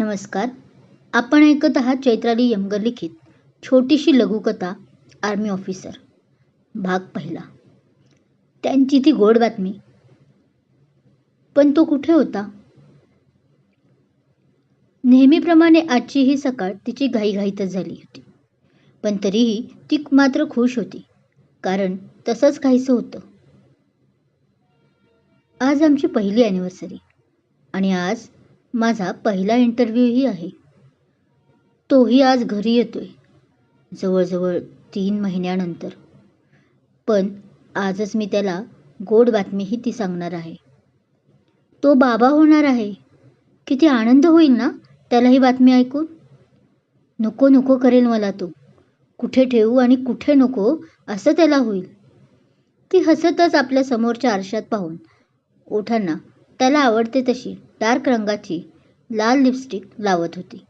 नमस्कार. आपण ऐकत आहात चैत्राली यमगर लिखित छोटीशी लघुकथा आर्मी ऑफिसर. भाग पहिला. त्यांची ती गोड बातमी. पण तो कुठे होता? नेहमीप्रमाणे आजची ही सकाळ तिची घाईघाईतच झाली होती. पण तरीही ती मात्र खुश होती कारण तसंच काहीसं होतं. आज आमची पहिली ॲनिव्हर्सरी आणि आज माझा पहिला इंटरव्ह्यूही आहे. तोही आज घरी येतोय. जवळजवळ तीन महिन्यानंतर. पण आजच मी त्याला गोड बातमीही ती सांगणार आहे. तो बाबा होणार आहे. किती आनंद होईल ना त्याला ही बातमी ऐकून? नको नको करेल मला तो. कुठे ठेवू आणि कुठे नको असं त्याला होईल. ती हसतच आपल्या समोरच्या आरशात पाहून. ओठांना त्याला आवडते तशी डार्क रंगाची लाल लिपस्टिक लावत होती.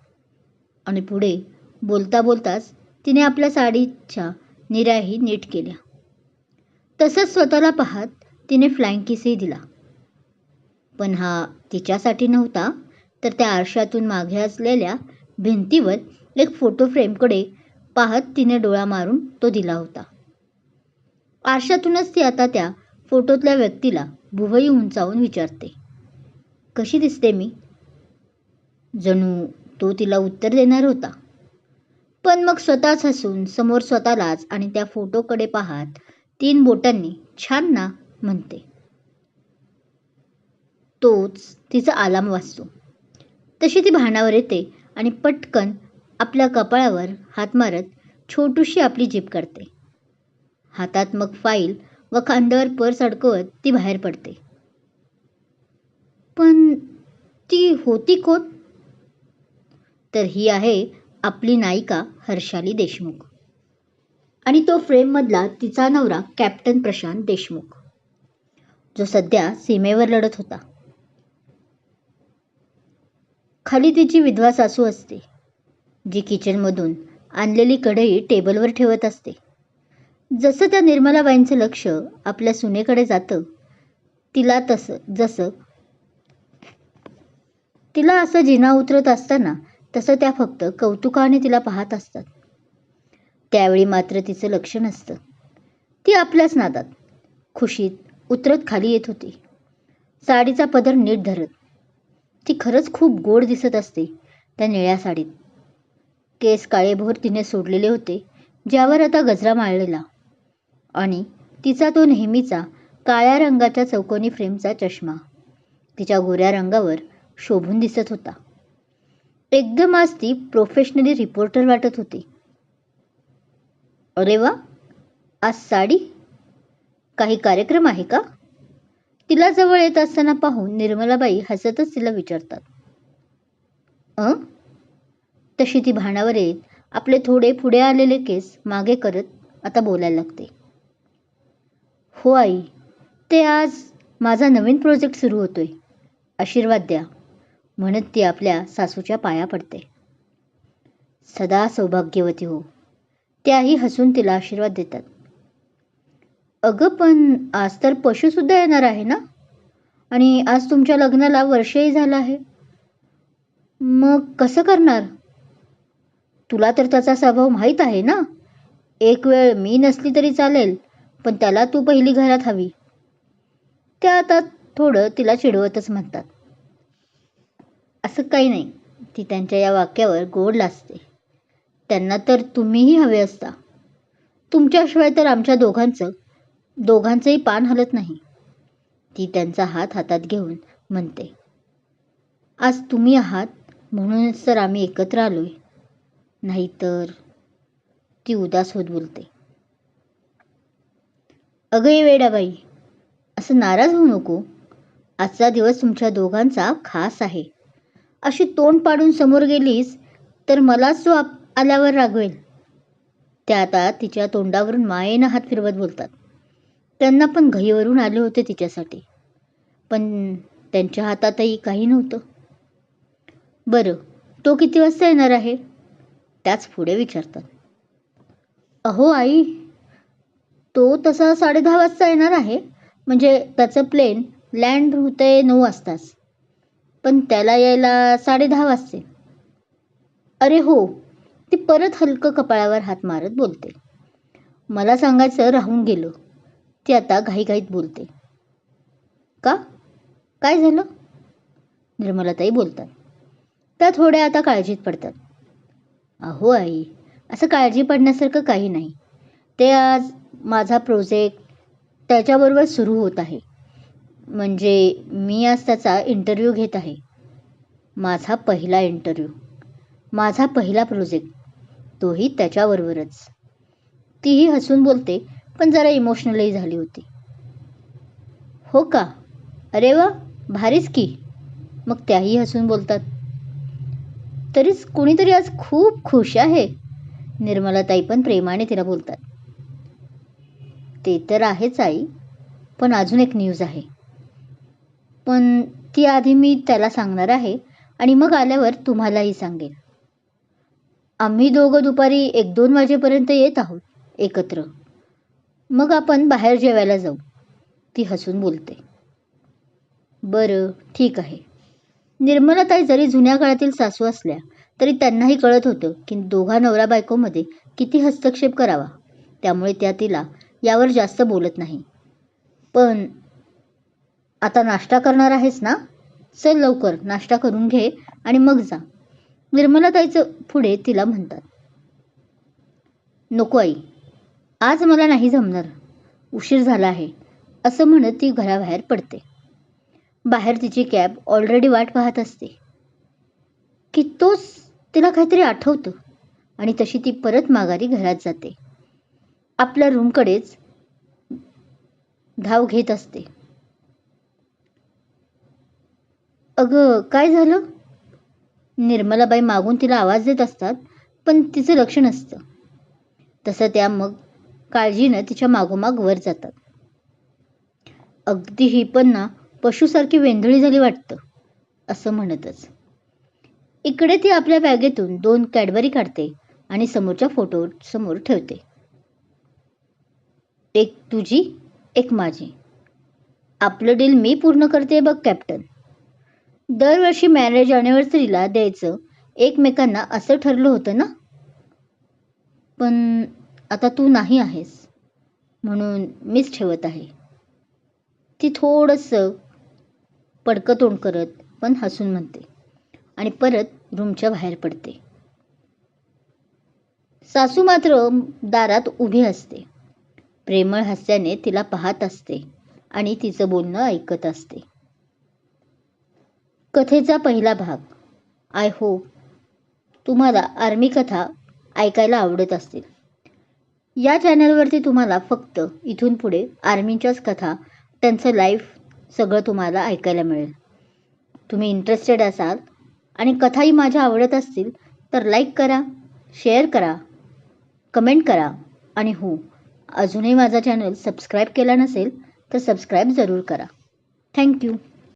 आणि पुढे बोलता बोलताच तिने आपल्या साडीच्या निराही नीट केल्या. तसंच स्वतःला पाहत तिने फ्लाइंग किसही दिला. पण हा तिच्यासाठी नव्हता तर त्या आरशातून मागे असलेल्या भिंतीवर एक फोटो फ्रेमकडे पाहत तिने डोळा मारून तो दिला होता. आरशातूनच ती आता त्या फोटोतल्या व्यक्तीला भुवई उंचावून विचारते. कशी दिसते मी? जणू तो तिला उत्तर देणार होता. पण मग स्वतःच हसून समोर स्वतःलाच आणि त्या फोटोकडे पाहत तीन बोटांनी छान ना म्हणते. तोच तिचा आलाम वाचतो. तशी ती भानावर येते आणि पटकन आपल्या कपाळावर हात मारत छोटूशी आपली जीप करते हातात मग फाईल व खांद्यावर पर्स अडकवत ती बाहेर पडते. पण ती होती कोण? तर ही आहे आपली नायिका हर्षाली देशमुख. आणि तो फ्रेममधला तिचा नवरा कॅप्टन प्रशांत देशमुख जो सध्या सीमेवर लढत होता. खाली तिची विधवा सासू असते जी किचनमधून आणलेली कढई टेबलवर ठेवत असते. जसं त्या निर्मलाबाईंचं लक्ष आपल्या सुनेकडे जातं तिला तसं जसं तिला असं जिना उतरत असताना तसं त्या फक्त कौतुकाने तिला पाहत असतात. त्यावेळी मात्र तिचं लक्ष नसतं. ती आपल्याच नादात खुशीत उतरत खाली येत होती. साडीचा पदर नीट धरत. ती खरंच खूप गोड दिसत असते त्या निळ्या साडीत. केस काळेभोर तिने सोडलेले होते ज्यावर आता गजरा माळलेला. आणि तिचा तो नेहमीचा काळ्या रंगाच्या चौकोनी फ्रेमचा चष्मा. तिच्या गोऱ्या रंगावर शोभून दिसत होता. एकदम आज ती प्रोफेशनली रिपोर्टर वाटत होती. अरे वा आज साडी? काही कार्यक्रम आहे का? तिला जवळ येत असताना पाहून निर्मलाबाई हसतच तिला विचारतात. अ? तशी ती भाणावर येत आपले थोडे पुढे आलेले केस मागे करत आता बोलायला लागते. हो आई ते आज माझा नवीन प्रोजेक्ट सुरू होतोय. आशीर्वाद द्या. म्हणत ती आपल्या सासूच्या पाया पडते. सदा सौभाग्यवती हो. त्याही हसून तिला आशीर्वाद देतात. अगं पण आज तर पशुसुद्धा येणार आहे ना? आणि आज तुमच्या लग्नाला वर्षही झालं आहे. मग कसं करणार? तुला तर त्याचा स्वभाव माहीत आहे ना? एक वेळ मी नसली तरी चालेल पण त्याला तू पहिली घरात हवी. त्या आता थोडं तिला चिडवतच म्हणतात. असं काही नाही. ती त्यांच्या या वाक्यावर गोड लाजते. त्यांना तर तुम्हीही हवे असता. तुमच्याशिवाय तर आमच्या दोघांचं दोघांचंही पान हलत नाही. ती त्यांचा हात हातात घेऊन म्हणते आज तुम्ही आहात म्हणूनच तर आम्ही एकत्र आलोय. नाहीतर ती उदास होत बोलते अगं वेडाबाई असं नाराज होऊ नको. आजचा दिवस तुमच्या दोघांचा खास आहे. अशी तोंड पाडून समोर गेलीस तर मलाच तो आल्यावर रागवेल. त्या आता तिच्या तोंडावरून मायेनं हात फिरवत बोलतात. त्यांना पण घईवरून आले होते तिच्यासाठी. पण त्यांच्या हातातही काही नव्हतं. बरं तो किती वाजता येणार आहे? त्याच पुढे विचारतात. अहो आई तो तसा साडे दहा वाजता येणार आहे. म्हणजे त्याचं प्लेन लँड होतंय नऊ वाजताच. पण त्याला यायला साडे दहा वाजते. अरे हो ती परत हलकं कपाळावर हात मारत बोलते. मला सांगायचं राहून गेलो. ती आता घाईघाईत बोलते. का? काय झालं? निर्मलाताई बोलतात. त्या थोड्या आता काळजीत पडतात. अहो आई असं काळजी पडण्यासारखं काही नाही. ते आज माझा प्रोजेक्ट त्याच्याबरोबर सुरू होत आहे. म्हणजे मी आज त्याचा इंटरव्ह्यू घेत आहे. माझा पहिला इंटरव्ह्यू माझा पहिला प्रोजेक्ट तोही त्याच्याबरोबरच. तीही हसून बोलते पण जरा इमोशनलही झाली होती. हो का? अरे वा भारीच की. मग त्याही हसून बोलतात. तरीच कुणीतरी आज खूप खुश आहे. निर्मलाताई पण प्रेमाने तिला बोलतात. ते तर आहेच आई पण अजून एक न्यूज आहे. पण ती आधी मी त्याला सांगणार आहे आणि मग आल्यावर तुम्हालाही सांगेन. आम्ही दोघं दुपारी एक दोन वाजेपर्यंत येत आहोत एकत्र. मग आपण बाहेर जेवायला जाऊ. ती हसून बोलते. बरं ठीक आहे. निर्मलाताई जरी जुन्या काळातील सासू असल्या तरी त्यांनाही कळत होतं की दोघा नवरा बायकोमध्ये किती हस्तक्षेप करावा. त्यामुळे त्या तिला यावर जास्त बोलत नाही. पण आता नाश्ता करणार आहेस ना? चल लवकर नाश्ता करून घे आणि मग जा. निर्मलाताईचं पुढे तिला म्हणतात. नको आई आज मला नाही जमणार. उशीर झाला आहे असं म्हणत ती घराबाहेर पडते. बाहेर तिची कॅब ऑलरेडी वाट पाहत असते. की तोच तिला काहीतरी आठवतं आणि तशी ती परत माघारी घरात जाते. आपल्या रूमकडेच धाव घेत असते. अगं काय झालं? निर्मलाबाई मागून तिला आवाज देत असतात पण तिचं लक्ष नसतं. तसं त्या मग काळजीनं तिच्या मागोमाग वर जातात. अगदी ही पण ना पशुसारखी वेंधळी झाली वाटतं असं म्हणतच. इकडे ती आपल्या बॅगेतून दोन कॅडबरी काढते आणि समोरच्या फोटो समोर ठेवते. एक तुझी एक माझी. आपलं डील मी पूर्ण करते बघ कॅप्टन. दरवर्षी मॅरेज अॅनिव्हर्सरीला द्यायचं. एकमेकांना असं ठरलं होतं ना? पण आता तू नाही आहेस. म्हणून मीच ठेवत आहे. ती थोडंसं पडकतोंड करत पण हसून म्हणते. आणि परत रूमच्या बाहेर पडते. सासू मात्र दारात उभी असते. प्रेमळ हास्याने तिला पाहत असते आणि तिचं बोलणं ऐकत असते. कथेचा पहिला भाग. आय होप तुम्हाला आर्मी कथा ऐकायला आवडत असतील या चॅनलवरती तुम्हाला फक्त इथून पुढे आर्मीच्याच कथा त्यांचं लाईफ सगळं तुम्हाला ऐकायला मिळेल. तुम्ही इंटरेस्टेड असाल आणि कथाही माझ्या आवडत असतील तर लाईक करा शेअर करा कमेंट करा आणि हो अजूनही माझा चॅनल सबस्क्राईब केला नसेल तर सबस्क्राईब जरूर करा. थँक्यू